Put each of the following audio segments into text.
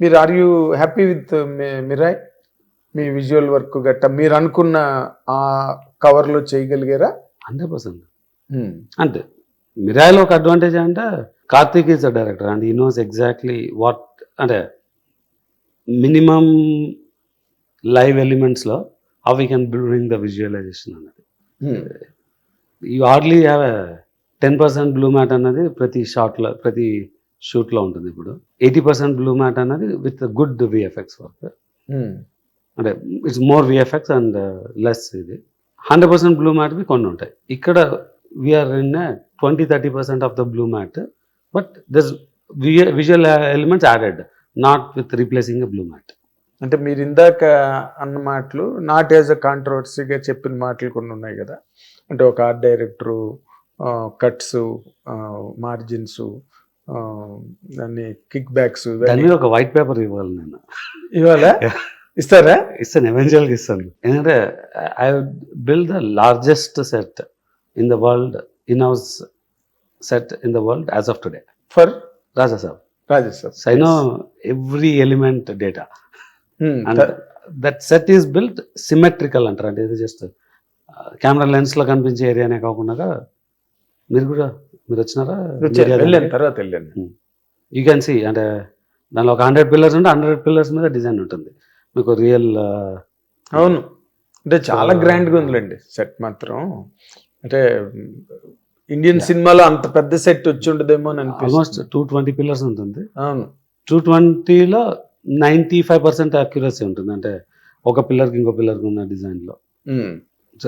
మీరు are you happy with Mirai me visual work గట్ట మీరు అనుకున్న ఆ కవర్లో చేయగలిగారా హండ్రెడ్ పర్సెంట్ Hmm. అంటే మిరాయిలో ఒక అడ్వాంటేజ్ అంటే Karthik is a director and he knows exactly what అంటే minimum live ఎలిమెంట్స్లో how we can bring the visualization అన్నది. You hardly have ten percent blue matte అన్నది ప్రతి షాట్లో ప్రతి షూట్లో ఉంటుంది ఇప్పుడు. ఎయిటీ పర్సెంట్ బ్లూ మ్యాట్ అన్నది విత్ గుడ్ విఎఫ్ఎక్స్ వర్క్. అంటే it's more VFX and less ఇది. హండ్రెడ్ పర్సెంట్ బ్లూ మ్యాట్వి కొన్ని ఉంటాయి. ఇక్కడ we're in twenty thirty percent of the blue matte but thus visual elements added not with replacing blue matte అంటే మీరు ఇందాక అన్న మాటలు నాట్ యాజ్ అ కాంట్రవర్సీగా చెప్పిన మాటలు కొన్ని ఉన్నాయి కదా. అంటే ఒక ఆర్ట్ డైరెక్టరు కట్స్ మార్జిన్స్ దాన్ని కిక్ బ్యాక్స్ దాని మీద ఒక వైట్ పేపర్ ఇవ్వాలి నేను. ఇవాళ ఇస్తారా? ఇస్తాను ఎవెన్చువల్గా ఇస్తాను. ఎందుకంటే I build the largest set in the world in house set in the world as of today for Raja Saab Rajeshwar I know every element data that set is built symmetrical అంటారు. అంటే ఇది just camera లెన్స్లో కనిపించే ఏరియానే కాకుండా మీరు కూడా మీరు వచ్చినారా వెళ్ళాను తర్వాత వెళ్ళాను. యూ క్యాన్ సీ అంటే దానిలో ఒక హండ్రెడ్ పిల్లర్స్ ఉంటే హండ్రెడ్ పిల్లర్స్ మీద డిజైన్ ఉంటుంది. మీకు రియల్ అవును. అంటే చాలా So- గ్రాండ్గా ఉందిలేండి సెట్ మాత్రం. అంటే ఇండియన్ సినిమాలో అంత పెద్ద సెట్ వచ్చి ఉండదేమో అని ఆల్మోస్ట్ టూ ట్వంటీ పిల్లర్స్ ఉంటుంది. అవును. టూ ట్వంటీలో నైంటీ ఫైవ్ పర్సెంట్ అక్యురసీ ఉంటుంది. అంటే ఒక పిల్లర్కి ఇంకో పిల్లర్కి ఉన్న డిజైన్లో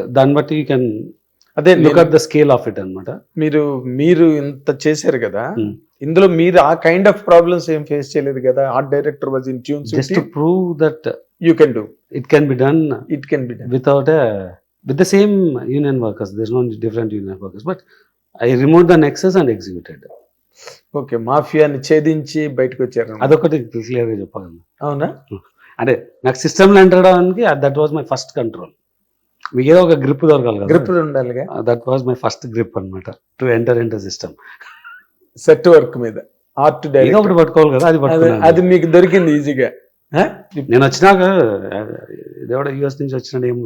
దాన్ని బట్టి యూ కెన్ అదే look at the scale of it అనమాట మీరు మీరు ఇంత చేశారు కదా Hmm. ఇందులో మీరు ఆ కైండ్ ఆఫ్ ప్రాబ్లమ్స్ ఏం ఫేస్ చేయలేదు కదా? Art director was in tunes just to prove that you can do it can be done it can be done a with the same union workers there's no different union workers but i removed the nexus and executed. Okay మాఫియాని ఛేదించి బయటకు వచ్చారు. అదొకటి క్లియర్గా చెప్పగలను. అవునా? అంటే నాకు సిస్టమ్లో ఎంటర్ అవడానికి that was my first control మీకు ఏదో ఒక గ్రిప్ దొరకాలి గ్రిప్ ఉండాలిగా. That was my first grip అనమాట to enter in system set work మీద. ఆర్ట్ డైరెక్టర్ ఒకటి పట్టుకోవాలి కదా అది అది మీకు దొరికింది ఈజీగా నేను వచ్చినాక దేవుడ యూఎస్ నుంచి వచ్చినాడు ఏం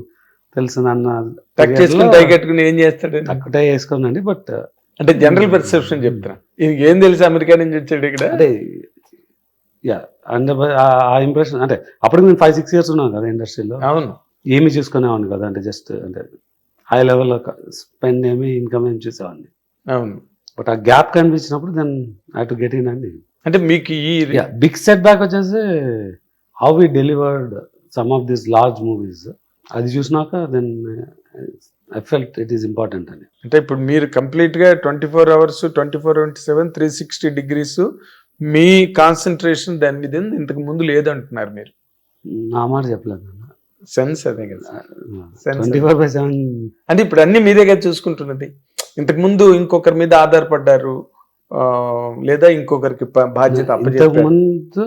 తెలుసు అన్న టక్ చేసుకుని టై కట్టుకుని ఏం చేస్తాడు? తక్కువ టై వేసుకోనండి బట్ అంటే జనరల్ పర్సెప్షన్ చెప్తున్నా. ఇది ఏం తెలుసు అమెరికా నుంచి వచ్చాడు ఇక్కడ? అంటే యా అండ్ ఆ ఇంప్రెషన్ అంటే అప్పుడు నేను ఫైవ్ సిక్స్ ఇయర్స్ ఉన్నాను కదా ఇండస్ట్రీలో అవును. ఏమి చూసుకునేవాడిని కదా అంటే జస్ట్ అంటే హై లెవెల్ స్పెండ్ ఏమి ఇన్కమ్ ఏమి చూసేవాడిని. అవును. బట్ ఆ గ్యాప్ కనిపించినప్పుడు then I to get in అండి. అంటే మీకు ఈ బిగ్ సెట్ బ్యాక్ వచ్చేసి how we delivered some of this large movies అది చూసినాక then I felt it is important అని అంటే ఇప్పుడు మీరు కంప్లీట్గా twenty four hours twenty four twenty seven three sixty degrees మీ కాన్సన్ట్రేషన్ దాని మీద. ఇంతకు ముందు లేదంటున్నారు మీరు. నా మాట చెప్పలేదు? సెన్స్ అదే కదా. అంటే ఇప్పుడు అన్ని మీదే కదా చూసుకుంటున్నది. ఇంతకు ముందు ఇంకొకరి మీద ఆధారపడ్డారు లేదా ఇంకొకరికి బాధ్యత ముందు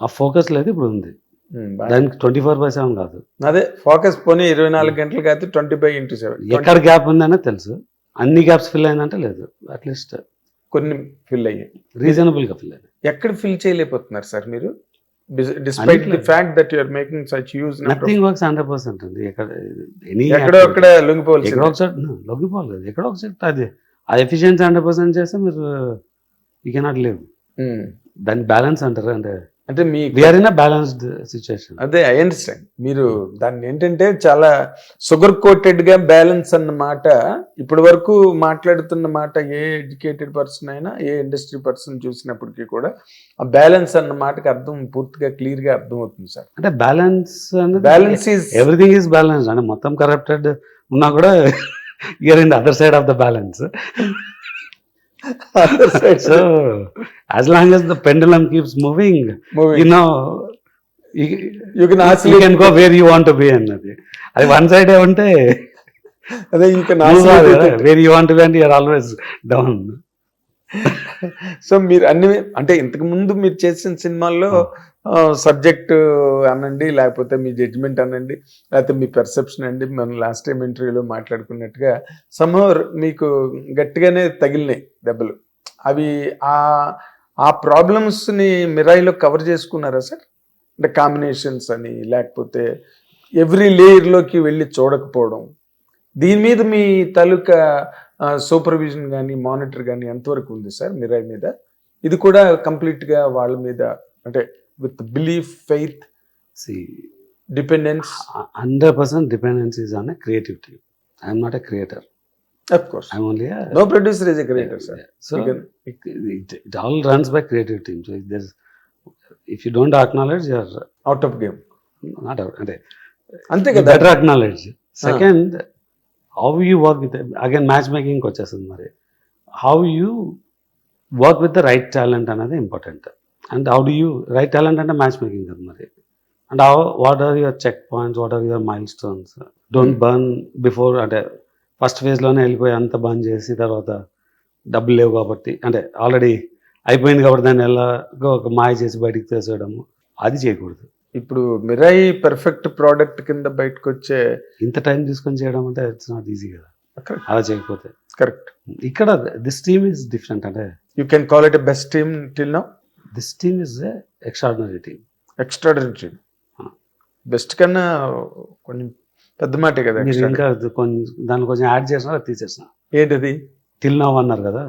ఆ ఫోకస్ లేదు ఇప్పుడు ఉంది. దానికి ట్వంటీ ఫోర్ బై సెవెన్ కాదు. అదే ఫోకస్ పోనీ ఇరవై నాలుగు గంటలు కాదు ట్వంటీ బై ఇంటూ సెవెన్. ఎక్కడ గ్యాప్ ఉందనే తెలుసు. అన్ని గ్యాప్స్ ఫిల్ అయిందంటే లేదు. అట్లీస్ట్ కొన్ని ఫిల్ అయ్యాయి. రీజనబుల్గా ఫిల్ అయింది ఎక్కడ ఫిల్ చేయలేకపోతున్నారు సార్ మీరు? Despite the. Fact that you're making such use nothing works hundred percent అండి. ఎక్కడ ఎనీ ఎక్కడో ఎక్కడో లొంగిపోవాల్సింది. ఒక చోట లొగ్గిపోవాలి కదా. ఎక్కడో ఒక చోట అది ఆ ఎఫిషియన్సీ హండ్రెడ్ పర్సెంట్ చేస్తే మీరు యూ కెనాట్ లివ్. దాన్ని బ్యాలెన్స్ అంటారు? అంటే అంటే మీ we're in a balanced situation అదే ఐ అండర్స్టాండ్ మీరు దాన్ని ఏంటంటే చాలా షుగర్ కోటెడ్గా బ్యాలెన్స్ అన్న మాట ఇప్పటి వరకు మాట్లాడుతున్న మాట ఏ ఎడ్యుకేటెడ్ పర్సన్ అయినా ఏ ఇండస్ట్రీ పర్సన్ చూసినప్పటికీ కూడా ఆ బ్యాలెన్స్ అన్న మాటకి అర్థం పూర్తిగా క్లియర్గా అర్థం అవుతుంది సార్. అంటే బ్యాలెన్స్ అనేది balance is everything is balance అంటే మొత్తం కరప్టెడ్ ఉన్నా కూడా in the other side of the balance so as long as the pendulum keeps moving you know you can you can go where you want be అన్నది. అది one side ఉంటే అదే you can where you want be and you're always down so మీరు అన్ని అంటే ఇంతకు ముందు మీరు చేసిన సినిమాల్లో సబ్జెక్ట్ అనండి లేకపోతే మీ జడ్జిమెంట్ అనండి లేకపోతే మీ పెర్సెప్షన్ అండి మనం లాస్ట్ టైం ఇంటర్వ్యూలో మాట్లాడుకున్నట్టుగా సమ్హౌ మీకు గట్టిగానే తగిలినాయి దెబ్బలు. అవి ఆ ఆ ప్రాబ్లమ్స్ని మిరాయిలో కవర్ చేసుకున్నారా సార్? అంటే కాంబినేషన్స్ అని లేకపోతే ఎవ్రీ లేయర్లోకి వెళ్ళి చూడకపోవడం. దీని మీద మీ తాలూకా సూపర్విజన్ కానీ మానిటర్ కానీ ఎంతవరకు ఉంది సార్ మిరాయి మీద? ఇది కూడా కంప్లీట్గా వాళ్ళ మీద అంటే with belief faith see dependence hundred percent dependence is on a creative team I'm not a creator of course I'm only no producer is a creator sir so it, it, it all runs by creative team. So if there's if you don't acknowledge, you're out of game not out. అంటే అంతే కదా. Second, how you work with it. again matchmaking వచ్చేస్తుంది మరి. How you work with the right talent అనేది important and how do you right talent అంటే match making కదా మరి. And how what are your checkpoints what are your milestones don't burn before అంటే first ఫేజ్లోనే వెళ్ళిపోయి అంత బర్న్ చేసి తర్వాత డబ్బులు లేవు కాబట్టి అంటే ఆల్రెడీ అయిపోయింది కాబట్టి దాన్ని ఎలాగో ఒక మాయ చేసి బయటికి తీసేయడము. అది చేయకూడదు. ఇప్పుడు మిరాయి పర్ఫెక్ట్ ప్రోడక్ట్ కింద బయటకు వచ్చే ఇంత టైం తీసుకొని చేయడం అంటే ఇట్స్ నాట్ ఈజీ కదా. కరెక్ట్ అలా చేయకపోతే. కరెక్ట్ ఇక్కడ దిస్ టీమ్ ఈజ్ డిఫరెంట్ అంటే. You can call it best team till now this team is extraordinary team extraordinary team. Best కన్నా కొంచెం పెద్ద మాటే కదా మీరు. ఇంకా కొంచెం దాన్ని కొంచెం యాడ్ చేసినా తీసేసిన. ఏంటది? టిల్ నవ్ అన్నారు కదా.